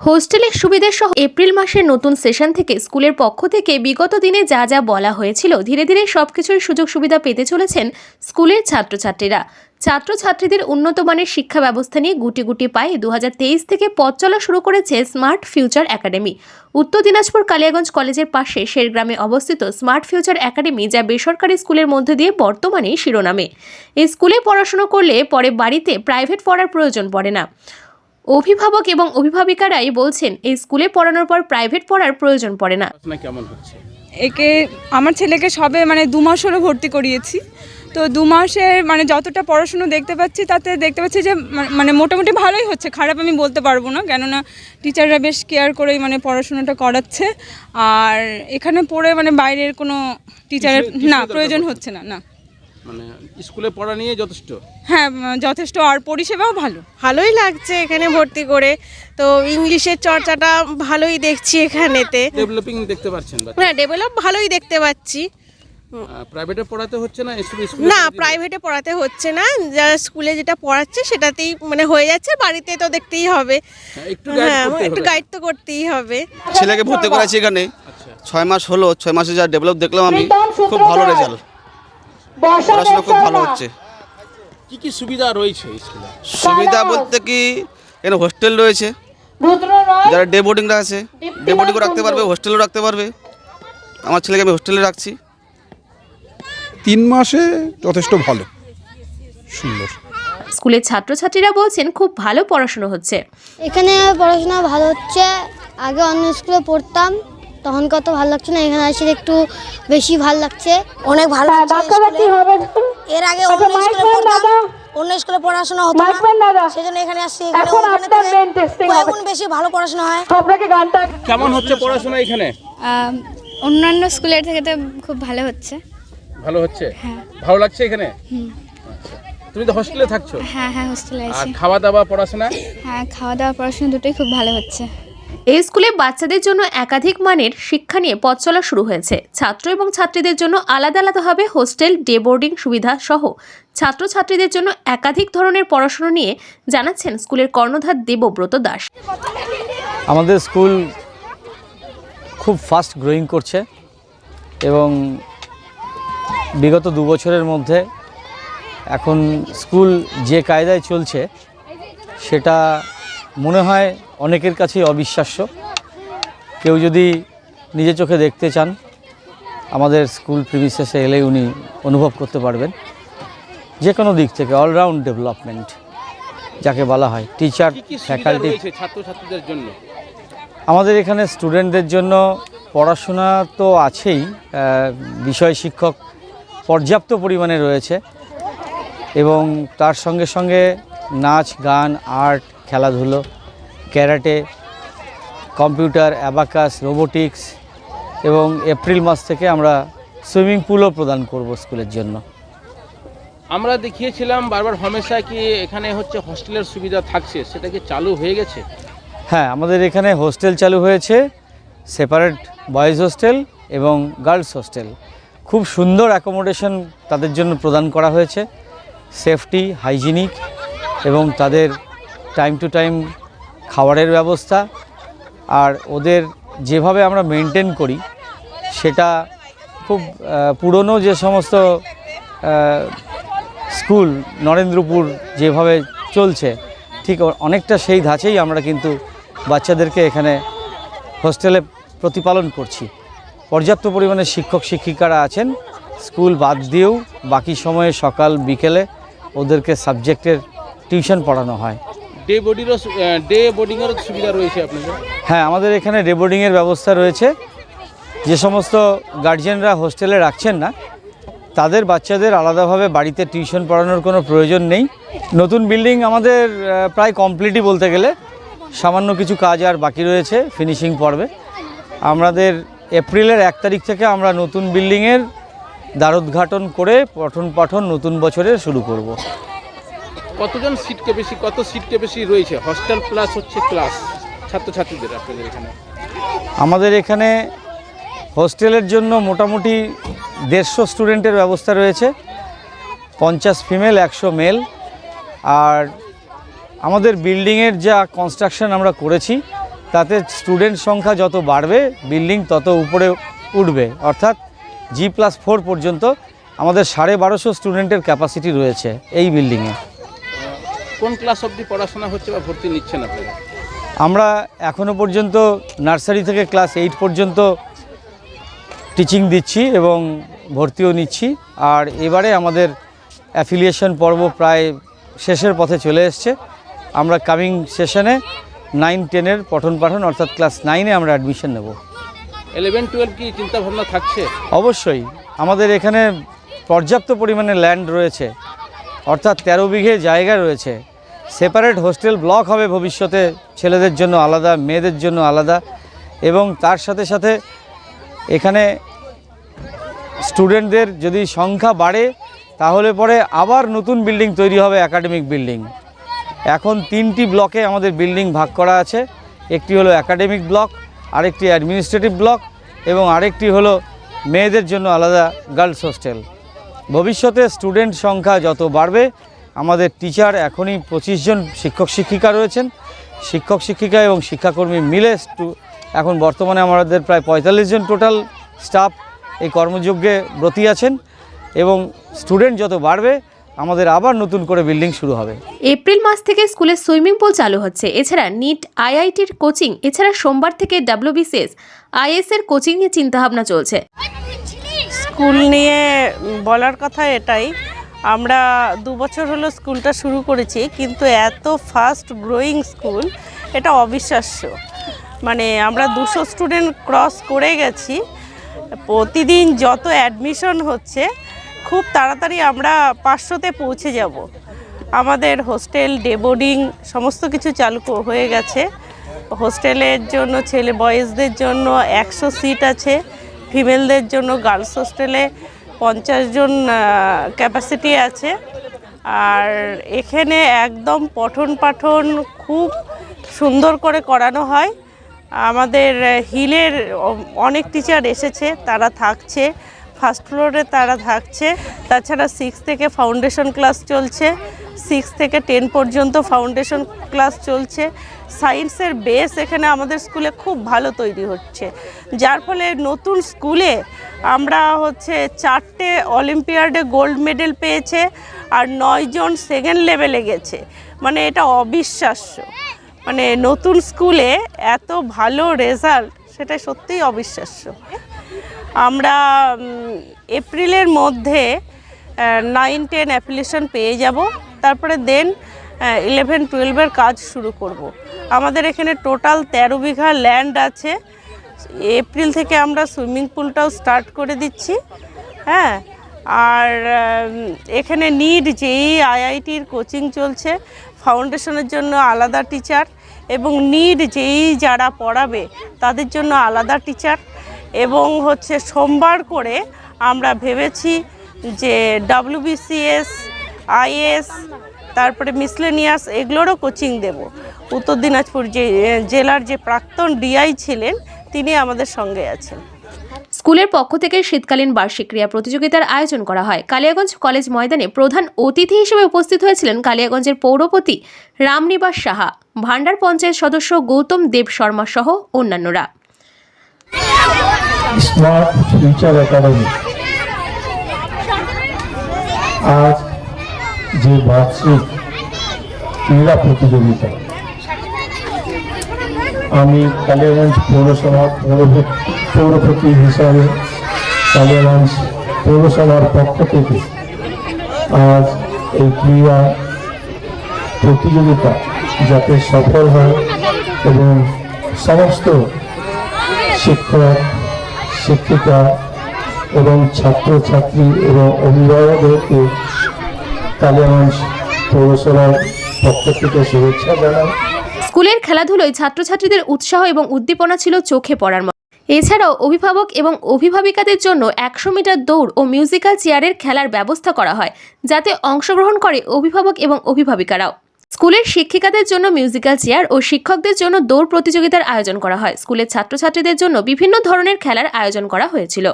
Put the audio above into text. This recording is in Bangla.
হোস্টেলের সুবিধে সহ এপ্রিল মাসের নতুন সেশন থেকে স্কুলের পক্ষ থেকে বিগত দিনে যা যা বলা হয়েছিল, ধীরে ধীরে সবকিছুর সুযোগ সুবিধা পেতে চলেছেন স্কুলের ছাত্রছাত্রীরা। ছাত্রছাত্রীদের উন্নত মানের শিক্ষা ব্যবস্থা নিয়ে গুটি গুটি পায়ে দু হাজার তেইশ থেকে পথ চলা শুরু করেছে স্মার্ট ফিউচার একাডেমি। উত্তর দিনাজপুর কালিয়াগঞ্জ কলেজের পাশে শেরগ্রামে অবস্থিত স্মার্ট ফিউচার একাডেমি, যা বেসরকারি স্কুলের মধ্যে দিয়ে বর্তমানে শিরোনামে। এই স্কুলে পড়াশুনো করলে পরে বাড়িতে প্রাইভেট পড়ার প্রয়োজন পড়ে না। অভিভাবক এবং অভিভাবিকারাই বলছেন এই স্কুলে পড়ানোর পর প্রাইভেট পড়ার প্রয়োজন পড়ে না। কেমন হচ্ছে? একে আমার ছেলেকে সবে মানে দু মাস হলো ভর্তি করিয়েছি। তো দু মাসের মানে যতটা পড়াশুনো দেখতে পাচ্ছি তাতে দেখতে পাচ্ছি যে মানে মোটামুটি ভালোই হচ্ছে। খারাপ আমি বলতে পারব না কেননা টিচাররা বেশ কেয়ার করেই মানে পড়াশোনাটা করাচ্ছে। আর এখানে পড়ে মানে বাইরের কোনো টিচারের না প্রয়োজন হচ্ছে না না। মানে স্কুলে পড়া নিয়ে যথেষ্ট? হ্যাঁ যথেষ্ট। আর পরিষেবাও ভালো। ভালোই লাগছে এখানে ভর্তি করে। তো ইংলিশের চর্চাটা ভালোই দেখছি এখানেতে। ডেভেলপিং দেখতে পাচ্ছেন না ডেভেলপ ভালোই দেখতে পাচ্ছি। প্রাইভেটে পড়াতে হচ্ছে না? না প্রাইভেটে পড়াতে হচ্ছে না। যা স্কুলে যেটা পড়াচ্ছে সেটাতেই মানে হয়ে যাচ্ছে। বাড়িতে তো দেখতেই হবে। একটু গাইড হ্যাঁ একটু গাইড তো করতেই হবে। ছেলেকে ভর্তি করেছি এখানে। আচ্ছা। ছয় মাস হলো ছয় মাসে যা ডেভেলপ দেখলাম আমি। খুব ভালো রেজাল্ট পড়াশোনা খুব ভালো হচ্ছে। কি কি সুবিধা রয়েছে স্কুলে? সুবিধা বলতে কি এখানে হোস্টেল রয়েছে। যারা ডে বোর্ডিংরা আছে ডে বোর্ডিংও রাখতে পারবে হোস্টেলও রাখতে পারবে। আমার ছেলেকে আমি হোস্টেলে রাখছি। তিন মাসে যথেষ্ট ভালো। সুন্দর। স্কুলের ছাত্রছাত্রীরা বলছেন খুব ভালো পড়াশোনা হচ্ছে। এখানে পড়াশোনা ভালো হচ্ছে। আগে অন্য স্কুলে পড়তাম। তখন কত ভালো লাগছে না এখানে আসলে একটু বেশি ভালো লাগছে। অনেক ভালো লাগছে স্কুলে। এর আগে অন্য স্কুলে পড়তাম অন্য স্কুলে পড়াশোনা হতো না। সেজন্য এখানে আসছি এখানে বেশি ভালো পড়াশোনা হয়। কেমন হচ্ছে পড়াশোনা এখানে? অন্যান্য স্কুলের থেকে তো খুব ভালো হচ্ছে। ভালো হচ্ছে? ভালো লাগছে এখানে? আচ্ছা। তুমি তো হোস্টেলে থাকছো? হ্যাঁ হ্যাঁ হোস্টেলে আছি আর খাওয়া দাওয়া পড়াশোনা? হ্যাঁ খাওয়া দাওয়া পড়াশোনা দুটোই খুব ভালো হচ্ছে। এই স্কুলে বাচ্চাদের জন্য একাধিক মানের শিক্ষা নিয়ে পথ চলা শুরু হয়েছে। ছাত্র এবং ছাত্রীদের জন্য আলাদা আলাদাভাবে হোস্টেল, ডে বোর্ডিং সুবিধা সহ ছাত্রছাত্রীদের জন্য একাধিক ধরনের পড়াশোনা নিয়ে জানাচ্ছেন স্কুলের কর্ণধার দেবব্রত দাস। আমাদের স্কুল খুব ফাস্ট গ্রোয়িং করছে এবং বিগত দু বছরের মধ্যে এখন স্কুল যে কায়দায় চলছে সেটা মনে হয় অনেকের কাছেই অবিশ্বাস্য। কেউ যদি নিজে চোখে দেখতে চান আমাদের স্কুল প্রিভিসেসে এলে উনি অনুভব করতে পারবেন। যে কোনো দিক থেকে অলরাউন্ড ডেভেলপমেন্ট যাকে বলা হয় টিচার ফ্যাকাল্টি ছাত্রছাত্রীদের জন্য? আমাদের এখানে স্টুডেন্টদের জন্য পড়াশোনা তো আছেই বিষয় শিক্ষক পর্যাপ্ত পরিমাণে রয়েছে এবং তার সঙ্গে সঙ্গে নাচ গান আর্ট খেলাধুলো ক্যারাটে কম্পিউটার অ্যাবাকাস রোবোটিক্স এবং এপ্রিল মাস থেকে আমরা সুইমিং পুলও প্রদান করব স্কুলের জন্য। আমরা দেখিয়েছিলাম বারবার হমেশা কি এখানে হচ্ছে হোস্টেলের সুবিধা থাকছে সেটা কি চালু হয়ে গেছে? হ্যাঁ আমাদের এখানে হোস্টেল চালু হয়েছে সেপারেট বয়েজ হোস্টেল এবং গার্লস হোস্টেল। খুব সুন্দর অ্যাকোমোডেশন তাদের জন্য প্রদান করা হয়েছে সেফটি হাইজিনিক এবং তাদের টাইম টু টাইম খাবারের ব্যবস্থা আর ওদের যেভাবে আমরা মেনটেন করি, সেটা খুব পুরনো যে সমস্ত স্কুল নরেন্দ্রপুর যেভাবে চলছে, ঠিক অনেকটা সেই ধাঁচেই আমরা কিন্তু বাচ্চাদেরকে এখানে হোস্টেলে প্রতিপালন করছি। পর্যাপ্ত পরিমাণে শিক্ষক শিক্ষিকারা আছেন স্কুল বাদ দিয়েও বাকি সময়ে সকাল বিকেলে ওদেরকে সাবজেক্টের টিউশন পড়ানো হয়। ডে ডে বোর্ডিংয়েরও সুবিধা রয়েছে আপনাদের? হ্যাঁ আমাদের এখানে ডে বোর্ডিংয়ের ব্যবস্থা রয়েছে। যে সমস্ত গার্জিয়ানরা হোস্টেলে রাখছেন না, তাদের বাচ্চাদের আলাদাভাবে বাড়িতে টিউশন পড়ানোর কোনো প্রয়োজন নেই। নতুন বিল্ডিং আমাদের প্রায় কমপ্লিটই বলতে গেলে। সামান্য কিছু কাজ আর বাকি রয়েছে ফিনিশিং পর্বে আমাদের এপ্রিলের এক তারিখ থেকে আমরা নতুন বিল্ডিংয়ের দ্বারোদ্ঘাটন করে পঠন পাঠন নতুন বছরে শুরু করব। কতজন সিট ক্যাপাসিটি কত সিট ক্যাপাসিটি রয়েছে? হস্টেল প্লাস হচ্ছে ক্লাস ছাত্রছাত্রীদের আপনাদের এখানে? আমাদের এখানে হোস্টেলের জন্য মোটামুটি দেড়শো স্টুডেন্টের ব্যবস্থা রয়েছে। পঞ্চাশ ফিমেল একশো মেল আর আমাদের বিল্ডিংয়ের যা কনস্ট্রাকশন আমরা করেছি, তাতে স্টুডেন্ট সংখ্যা যত বাড়বে বিল্ডিং তত উপরে উঠবে। অর্থাৎ জি প্লাস ফোর পর্যন্ত আমাদের সাড়ে বারোশো স্টুডেন্টের ক্যাপাসিটি রয়েছে এই বিল্ডিংয়ে কোন ক্লাস অবধি পড়াশোনা হচ্ছে বা ভর্তি নিচ্ছেন আপনারা? আমরা এখনও পর্যন্ত নার্সারি থেকে ক্লাস এইট পর্যন্ত টিচিং দিচ্ছি এবং ভর্তিও নিচ্ছি। আর এবারে আমাদের অ্যাফিলিয়েশন পর্ব প্রায় শেষের পথে চলে এসছে। আমরা কামিং সেশনে নাইন টেনের পঠন পাঠন অর্থাৎ ক্লাস নাইনে আমরা অ্যাডমিশন নেব। ইলেভেন টুয়েলভ কি চিন্তাভাবনা থাকছে? অবশ্যই। আমাদের এখানে পর্যাপ্ত পরিমাণে ল্যান্ড রয়েছে। অর্থাৎ তেরো বিঘে জায়গা রয়েছে। সেপারেট হোস্টেল ব্লক হবে ভবিষ্যতে ছেলেদের জন্য আলাদা, মেয়েদের জন্য আলাদা এবং তার সাথে সাথে এখানে স্টুডেন্টদের যদি সংখ্যা বাড়ে, তাহলে পরে আবার নতুন বিল্ডিং তৈরি হবে একাডেমিক বিল্ডিং এখন তিনটি ব্লকে আমাদের বিল্ডিং ভাগ করা আছে। একটি হলো একাডেমিক ব্লক আরেকটি অ্যাডমিনিস্ট্রেটিভ ব্লক এবং আরেকটি হলো মেয়েদের জন্য আলাদা গার্লস হোস্টেল ভবিষ্যতে স্টুডেন্ট সংখ্যা যত বাড়বে, আমাদের টিচার এখনই পঁচিশ জন শিক্ষক শিক্ষিকা রয়েছেন। শিক্ষক শিক্ষিকা এবং শিক্ষাকর্মী মিলে এখন বর্তমানে আমাদের প্রায় পঁয়তাল্লিশ জন টোটাল স্টাফ এই কর্মযজ্ঞে ব্রতী আছেন এবং স্টুডেন্ট যত বাড়বে, আমাদের আবার নতুন করে বিল্ডিং শুরু হবে। এপ্রিল মাস থেকে স্কুলে সুইমিং পুল চালু হচ্ছে। এছাড়া নিট আইআইটির কোচিং এছাড়া সোমবার থেকে ডাব্লিউবিসিএস আইএস এর কোচিং নিয়ে চিন্তাভাবনা চলছে। স্কুল নিয়ে বলার কথা এটাই। আমরা দু বছর হলো স্কুলটা শুরু করেছি, কিন্তু এত ফাস্ট গ্রোয়িং স্কুল, এটা অবিশ্বাস্য। মানে আমরা দুশো স্টুডেন্ট ক্রস করে গেছি। প্রতিদিন যত অ্যাডমিশন হচ্ছে, খুব তাড়াতাড়ি আমরা পাঁচশোতে পৌঁছে যাব। আমাদের হোস্টেল ডে বোর্ডিং সমস্ত কিছু চালু হয়ে গেছে। হোস্টেলের জন্য, ছেলে বয়েজদের জন্য একশো সিট আছে। ফিমেলদের জন্য গার্লস হোস্টেলে পঞ্চাশ জন ক্যাপাসিটি আছে। আর এখানে একদম পঠন পাঠন খুব সুন্দর করে করানো হয়। আমাদের হিলের অনেক টিচার এসেছে, তারা থাকছে। ফার্স্ট ফ্লোরে তারা থাকছে। তাছাড়া সিক্স থেকে ফাউন্ডেশন ক্লাস চলছে। সিক্স থেকে টেন পর্যন্ত ফাউন্ডেশন ক্লাস চলছে। সায়েন্সের বেস এখানে আমাদের স্কুলে খুব ভালো তৈরি হচ্ছে। যার ফলে নতুন স্কুলে আমরা হচ্ছে চারটে অলিম্পিয়াডে গোল্ড মেডেল পেয়েছে আর নয়জন সেকেন্ড লেভেলে গেছে। মানে এটা অবিশ্বাস্য। মানে নতুন স্কুলে এত ভালো রেজাল্ট সেটা সত্যিই অবিশ্বাস্য। আমরা এপ্রিলের মধ্যে নাইন টেন অ্যাপ্লিকেশন পেয়ে যাব। তারপরে দেন ইলেভেন টুয়েলভের কাজ শুরু করব। আমাদের এখানে টোটাল তেরো বিঘা ল্যান্ড আছে। এপ্রিল থেকে আমরা সুইমিং পুলটাও স্টার্ট করে দিচ্ছি। হ্যাঁ আর এখানে নিড যেই আইআইটির কোচিং চলছে। ফাউন্ডেশনের জন্য আলাদা টিচার এবং নিড যেই যারা পড়াবে, তাদের জন্য আলাদা টিচার এবং হচ্ছে সোমবার করে আমরা ভেবেছি যে ডাব্লিউবিসিএস আইএস তারপরে মিসলেনিয়াস এগুলোরও কোচিং দেব। উত্তর দিনাজপুর যে জেলার যে প্রাক্তন ডিআই ছিলেন তিনি আমাদের সঙ্গে আছেন। স্কুলের পক্ষ থেকে শীতকালীন বার্ষিক ক্রীড়া প্রতিযোগিতার আয়োজন করা হয়। কালিয়াগঞ্জ কলেজ ময়দানে প্রধান অতিথি হিসেবে উপস্থিত হয়েছিলেন কালিয়াগঞ্জের পৌরপতি রামনিবাস সাহা ভান্ডার পঞ্চায়েত সদস্য গৌতম দেব শর্মা সহ অন্যান্যরা। আজ যে বার্ষিক ক্রীড়া প্রতিযোগিতা, আমি কালিয়াগঞ্জ পৌরসভা পৌরপ- পৌরপতি হিসাবে কালিয়াগঞ্জ পৌরসভার পক্ষ থেকে আজ এই ক্রীড়া প্রতিযোগিতা যাতে সফল হয় এবং সমস্ত শিক্ষক, শিক্ষিকা এবং ছাত্রছাত্রী এবং অভিভাবকদেরকে কালিয়াগঞ্জ পৌরসভার পক্ষ থেকে শুভেচ্ছা জানাই। স্কুলের খেলাধুলোয় ছাত্রছাত্রীদের উৎসাহ এবং উদ্দীপনা ছিল চোখে পড়ার মতো। এছাড়াও অভিভাবক এবং অভিভাবিকাদের জন্য একশো মিটার দৌড় ও মিউজিক্যাল চেয়ারের খেলার ব্যবস্থা করা হয়, যাতে অংশগ্রহণ করে অভিভাবক এবং অভিভাবিকারাও। স্কুলের শিক্ষিকাদের জন্য মিউজিক্যাল চেয়ার ও শিক্ষকদের জন্য দৌড় প্রতিযোগিতার আয়োজন করা হয়। স্কুলের ছাত্রছাত্রীদের জন্য বিভিন্ন ধরনের খেলার আয়োজন করা হয়েছিল।